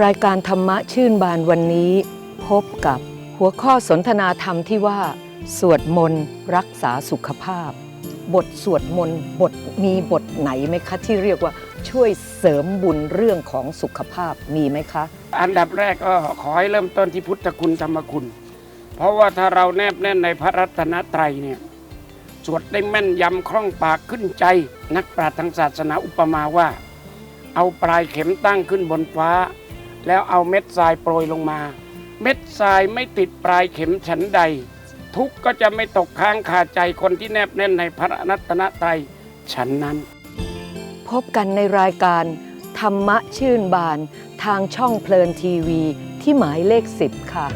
รายการธรรมะชื่นบานวันนี้พบกับหัวข้อสนทนาธรรมที่ว่า สวดมนต์รักษาสุขภาพ บทสวดมนต์บทมีบทไหนไหมคะ ที่เรียกว่าช่วยเสริมบุญเรื่องของสุขภาพมีไหมคะ อันดับแรกก็ขอให้เริ่มต้นที่พุทธคุณธรรมคุณ เพราะว่าถ้าเราแนบแน่นในพระรัตนตรัยเนี่ยสวดได้แม่นยำคล่องปากขึ้นใจ นักปราชญ์ทางศาสนาอุปมาว่า เอาปลายเข็มตั้งขึ้นบนฟ้า แล้วเอาเม็ดทรายโปรยลงมา เม็ดทรายไม่ติดปลายเข็มฉันใด ทุกก็จะไม่ตกค้างคาใจคนที่แนบแน่นในพระรัตนตรัยฉันนั้น พบกันในรายการ ธรรมะชื่นบาน ทางช่องเพลินทีวีที่หมายเลข 10 ค่ะ